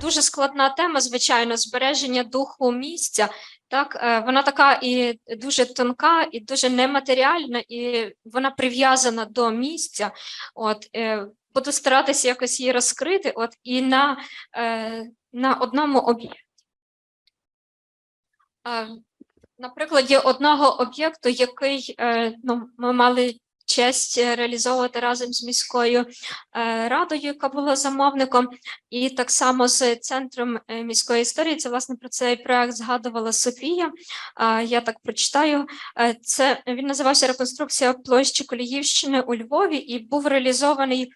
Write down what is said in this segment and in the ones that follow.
дуже складна тема, звичайно, збереження духу місця. Так, е, вона така і дуже тонка, і дуже нематеріальна, і вона прив'язана до місця. От е, буду старатися якось її розкрити. От і на, е, на одному об'єкті. На прикладі одного об'єкту, який ну, ми мали честь е, реалізовувати разом з міською е, радою, яка була замовником, і так само з центром е, міської історії. Це власне про цей проект згадувала Софія. Я так прочитаю. Це він називався Реконструкція площі Коліївщини у Львові і був реалізований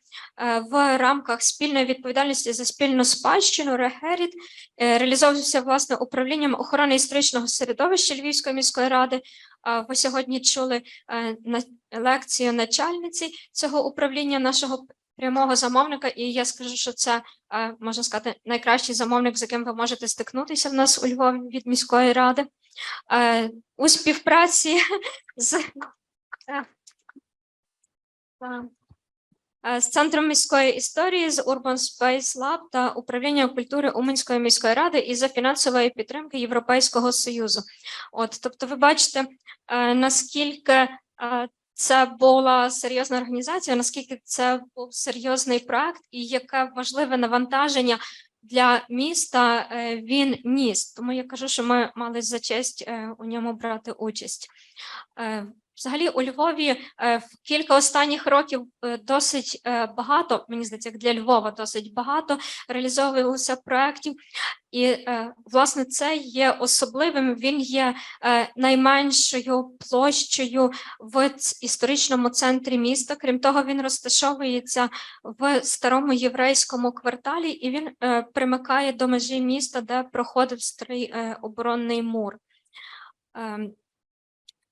в рамках спільної відповідальності за спільну спадщину Регеріт. Реалізовувався власне управлінням охорони історичного середовища Львівської міської ради. Ви сьогодні чули е, лекцію начальниці цього управління нашого прямого замовника, і я скажу, що це е, можна сказати найкращий замовник, з яким ви можете стикнутися в нас у Львові від міської ради. Е, У співпраці з, з центром міської історії, з Urban Space Lab та управлінням культури Уманської міської ради і за фінансової підтримки Європейського союзу. От, тобто, ви бачите, е, наскільки е, це була серйозна організація, наскільки це був серйозний проект, і яке важливе навантаження для міста е, він ніс. Тому я кажу, що ми мали за честь е, у ньому брати участь. Взагалі у Львові е, в кілька останніх років е, досить е, багато, мені здається, як для Львова досить багато реалізовувалося проєктів. І власне це є особливим. Він є найменшою площею в історичному центрі міста. Крім того, він розташовується в старому єврейському кварталі, і він примикає до межі міста, де проходив старий оборонний мур.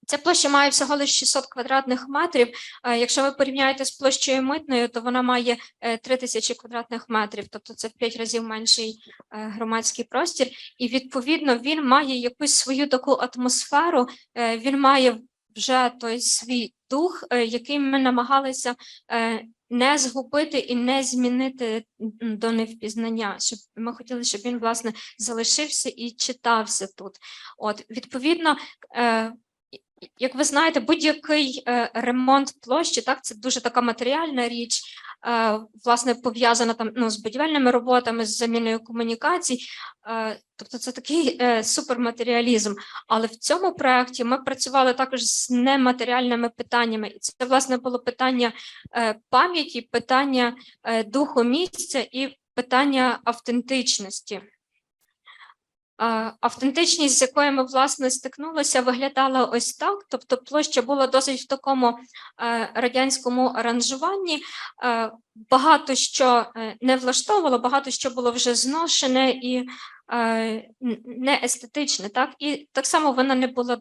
Ця площа має всього лише 600 квадратних метрів. Е, Якщо ви порівняєте з площею митною, то вона має е, 3000 квадратних метрів, тобто це в 5 разів менший е, громадський простір. І відповідно він має якусь свою таку атмосферу, е, він має вже той свій дух, е, який ми намагалися е, не згубити і не змінити до невпізнання. Щоб ми хотіли, щоб він власне залишився і читався тут. От відповідно. Як ви знаєте, будь-який е, ремонт площі, так, це дуже така матеріальна річ, е, власне, пов'язана там ну, з будівельними роботами, з заміною комунікацій. Е, тобто це такий суперматеріалізм. Але в цьому проєкті ми працювали також з нематеріальними питаннями. І це, власне, було питання пам'яті, питання духу місця і питання автентичності. Автентичність, з якою ми власне стикнулися, виглядала ось так. Тобто, площа була досить в такому е, радянському аранжуванні. Е, Багато що е, не влаштовувало, багато що було вже зношене і е, н- не естетичне. Так і так само вона не була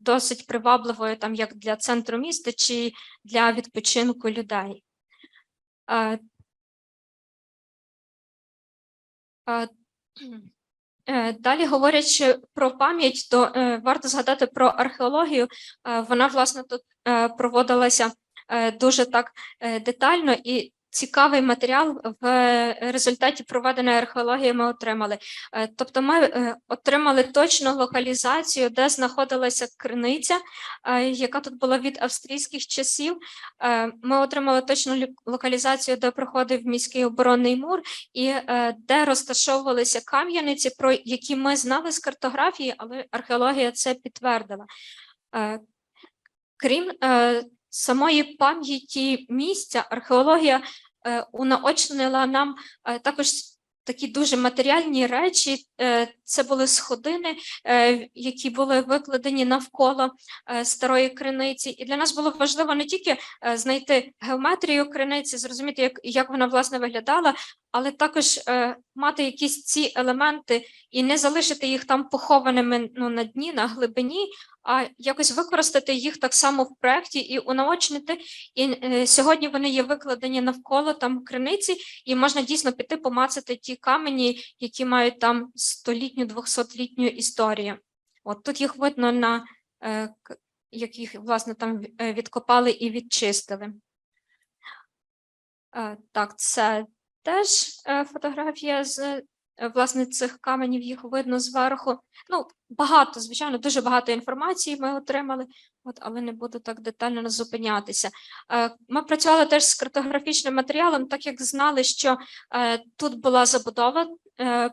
досить привабливою, там як для центру міста чи для відпочинку людей. Е, Далі говорячи про пам'ять, то е, варто згадати про археологію. Е, Вона, власне, тут проводилася дуже так детально і цікавий матеріал в е, результаті проведеної археології ми отримали. Е, Тобто ми е, отримали точну локалізацію, де знаходилася криниця, яка тут була від австрійських часів. Ми отримали точну локалізацію, де проходив міський оборонний мур, і де розташовувалися кам'яниці, про які ми знали з картографії, але археологія це підтвердила. Крім самої пам'яті місця, археологія е, унаочнила нам е, також такі дуже матеріальні речі. Е, Це були сходини, які були викладені навколо старої криниці. І для нас було важливо не тільки знайти геометрію криниці, зрозуміти, як, як вона власне виглядала, але також е, мати якісь ці елементи і не залишити їх там похованими ну, на дні, на глибині, а якось використати їх так само в проєкті і унаочнити. І е, сьогодні вони є викладені навколо там криниці, і можна дійсно піти помацати ті камені, які мають там столітню, двохсотлітню історію. От тут їх видно на е, к- як їх власне там е, відкопали і відчистили. Е, Так, це теж е, фотографія з е, власне цих каменів, їх видно зверху. Ну, багато, звичайно, дуже багато інформації ми отримали, от, але не буду так детально зупинятися. Е, Ми працювали теж з картографічним матеріалом, так як знали, що тут була забудова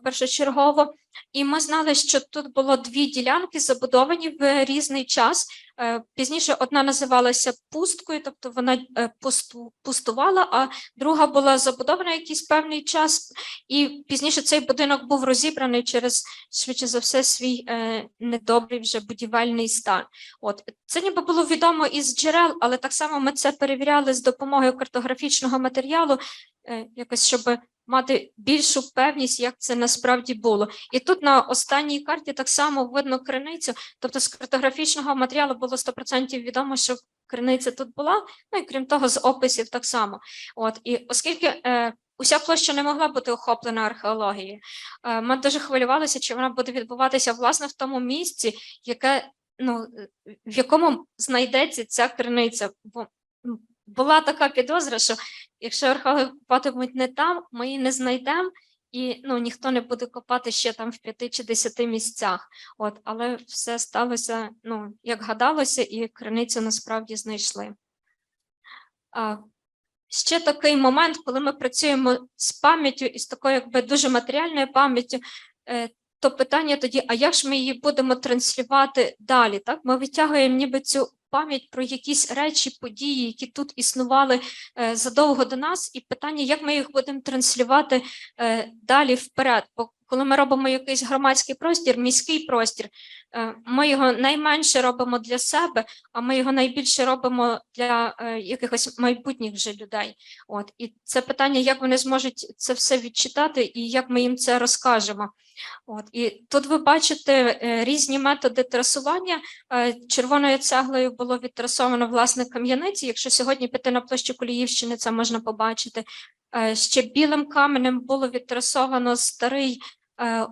першочергово, і ми знали, що тут було дві ділянки забудовані в різний час. Е, Пізніше одна називалася пусткою, тобто вона е, пустувала, а друга була забудована якийсь певний час, і пізніше цей будинок був розібраний через швидше за все свій е, недобрий вже будівельний стан. От це ніби було відомо із джерел, але так само ми це перевіряли з допомогою картографічного матеріалу, е, якось щоб мати більшу певність, як це насправді було. І тут на останній карті так само видно криницю, тобто з картографічного матеріалу було 100% відомо, що криниця тут була, ну і крім того, з описів так само. От і оскільки е, уся площа не могла бути охоплена археологією, е, ми дуже хвилювалися, чи вона буде відбуватися власне в тому місці, яке ну в якому знайдеться ця криниця. Бо була така підозра, що якщо археологи копатимуть не там, ми її не знайдемо. І ну, ніхто не буде копати ще там в п'яти чи десяти місцях. От, але все сталося, ну, як гадалося, і криницю насправді знайшли. А, ще такий момент, коли ми працюємо з пам'яттю і з такою якби дуже матеріальною пам'яттю, е, то питання тоді, а як ж ми її будемо транслювати далі? Так? Ми витягуємо ніби цю пам'ять про якісь речі, події, які тут існували е, задовго до нас, і питання, як ми їх будемо транслювати е, далі вперед. Бо коли ми робимо якийсь громадський простір, міський простір, ми його найменше робимо для себе, а ми його найбільше робимо для е, якихось майбутніх вже людей. От і це питання, як вони зможуть це все відчитати, і як ми їм це розкажемо. От і тут ви бачите е, різні методи трасування. Е, Червоною цеглою було відтрасовано власне кам'яниці. Якщо сьогодні піти на площу Коліївщини, це можна побачити. Е, Ще білим каменем було відтрасовано старий е,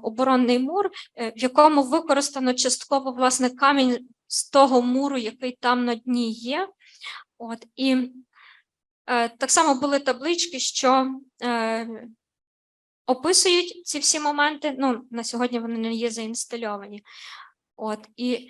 оборонний мур, е, в якому використано частково власне камінь з того муру, який там на дні є. От і е, так само були таблички, що е, описують ці всі моменти. Ну, на сьогодні вони не є заінстальовані. От і е,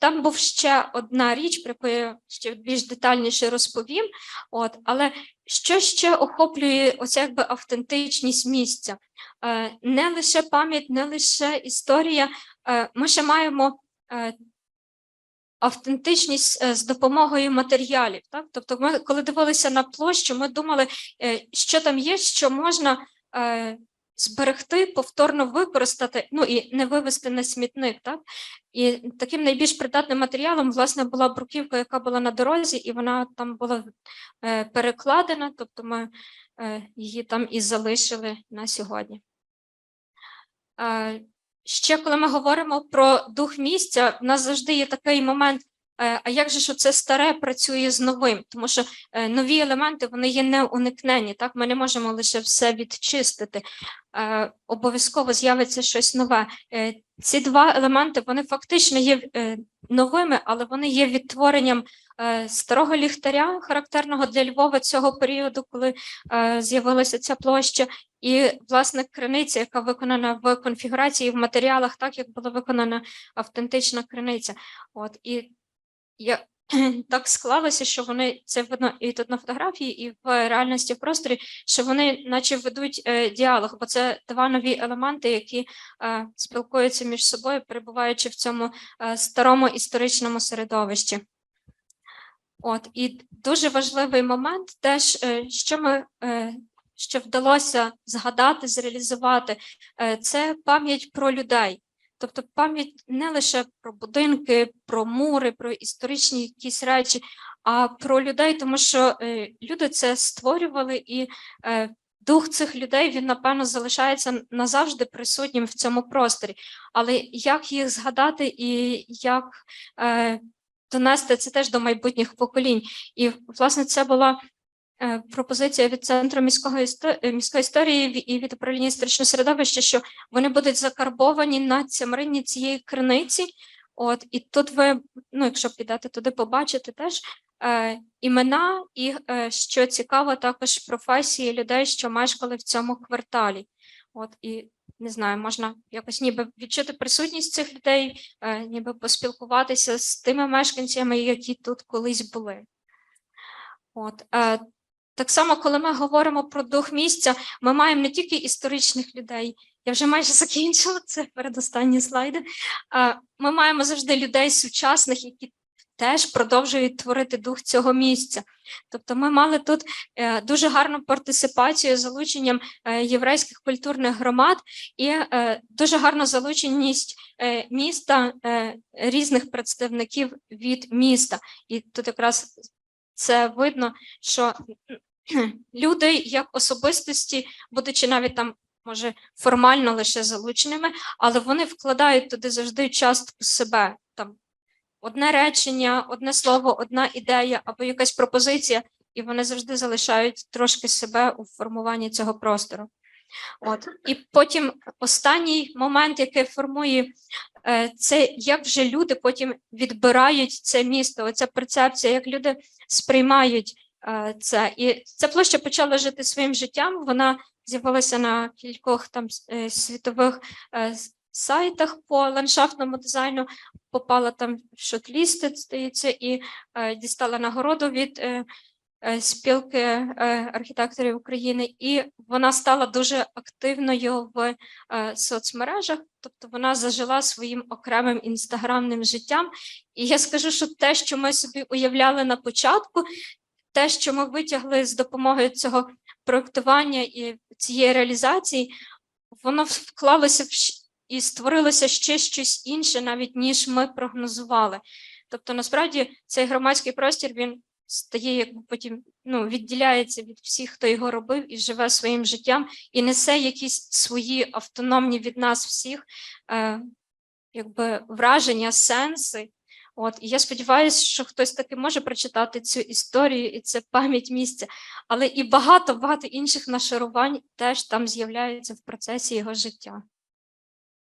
там був ще одна річ, про яку я ще більш детальніше розповім. От, але що ще охоплює оця якби автентичність місця? Е, не лише пам'ять, не лише історія. Е, ми ще маємо е, автентичність е, з допомогою матеріалів. Так? Тобто, ми, коли дивилися на площу, ми думали, е, що там є, що можна е, зберегти, повторно використати, ну і не вивести на смітник. Так? І таким найбільш придатним матеріалом, власне, була бруківка, яка була на дорозі, і вона там була е, перекладена, тобто ми е, її там і залишили на сьогодні. Е, Ще коли ми говоримо про дух місця, в нас завжди є такий момент. Е, А як же що це старе працює з новим? Тому що е, нові елементи вони є неуникненні. Так, ми не можемо лише все відчистити. Е, Обов'язково з'явиться щось нове. Ці два елементи вони фактично є новими, але вони є відтворенням старого ліхтаря, характерного для Львова цього періоду, коли з'явилася ця площа, і власне криниця, яка виконана в конфігурації в матеріалах, так як була виконана автентична криниця. От і я так склалося, що вони це видно і тут на фотографії, і в реальності в просторі, що вони, наче ведуть е, діалог, бо це два нові елементи, які е, спілкуються між собою, перебуваючи в цьому е, старому історичному середовищі. От і дуже важливий момент, теж що ми що вдалося згадати, зреалізувати, це пам'ять про людей. Тобто пам'ять не лише про будинки, про мури, про історичні якісь речі, а про людей, тому що е, люди це створювали, і е, дух цих людей він, напевно, залишається назавжди присутнім в цьому просторі. Але як їх згадати і як е, донести це теж до майбутніх поколінь? І, власне, це була пропозиція від центру міського істо- е, міської історії і від управління історичного середовища, що вони будуть закарбовані на цямрині цієї криниці. От і тут ви, ну якщо підете туди, побачите теж е, імена і, е, що цікаво, також професії людей, що мешкали в цьому кварталі. От і не знаю, можна якось ніби відчути присутність цих людей, е, ніби поспілкуватися з тими мешканцями, які тут колись були. От, е, так само, коли ми говоримо про дух місця, ми маємо не тільки історичних людей. Я вже майже закінчила це передостанні слайди. Ми маємо завжди людей сучасних, які теж продовжують творити дух цього місця. Тобто, ми мали тут е, дуже гарну партисипацію з залученням е, єврейських культурних громад і е, дуже гарну залученість міста різних представників від міста. І тут якраз це видно, що люди як особистості, будучи навіть там, може, формально лише залученими, але вони вкладають туди завжди частку себе. Там одне речення, одне слово, одна ідея або якась пропозиція, і вони завжди залишають трошки себе у формуванні цього простору. От. І потім останній момент, який формує е, це, як вже люди потім відбирають це місто, оця перцепція, як люди сприймають е, це. І ця площа почала жити своїм життям. Вона з'явилася на кількох там е, світових сайтах по ландшафтному дизайну, попала там в шотлісти, здається, і дістала нагороду від спілки е, архітекторів України, і вона стала дуже активною в е, соцмережах, тобто вона зажила своїм окремим інстаграмним життям. І я скажу, що те, що ми собі уявляли на початку, те, що ми витягли з допомогою цього проектування і цієї реалізації, воно вклалося в і створилося ще щось інше, навіть ніж ми прогнозували. Тобто, насправді, цей громадський простір він стає, якби потім ну, відділяється від всіх, хто його робив, і живе своїм життям, і несе якісь свої автономні від нас всіх е, якби враження, сенси. От, і я сподіваюся, що хтось таки може прочитати цю історію, і це пам'ять місця. Але і багато багато інших нашарувань теж там з'являються в процесі його життя.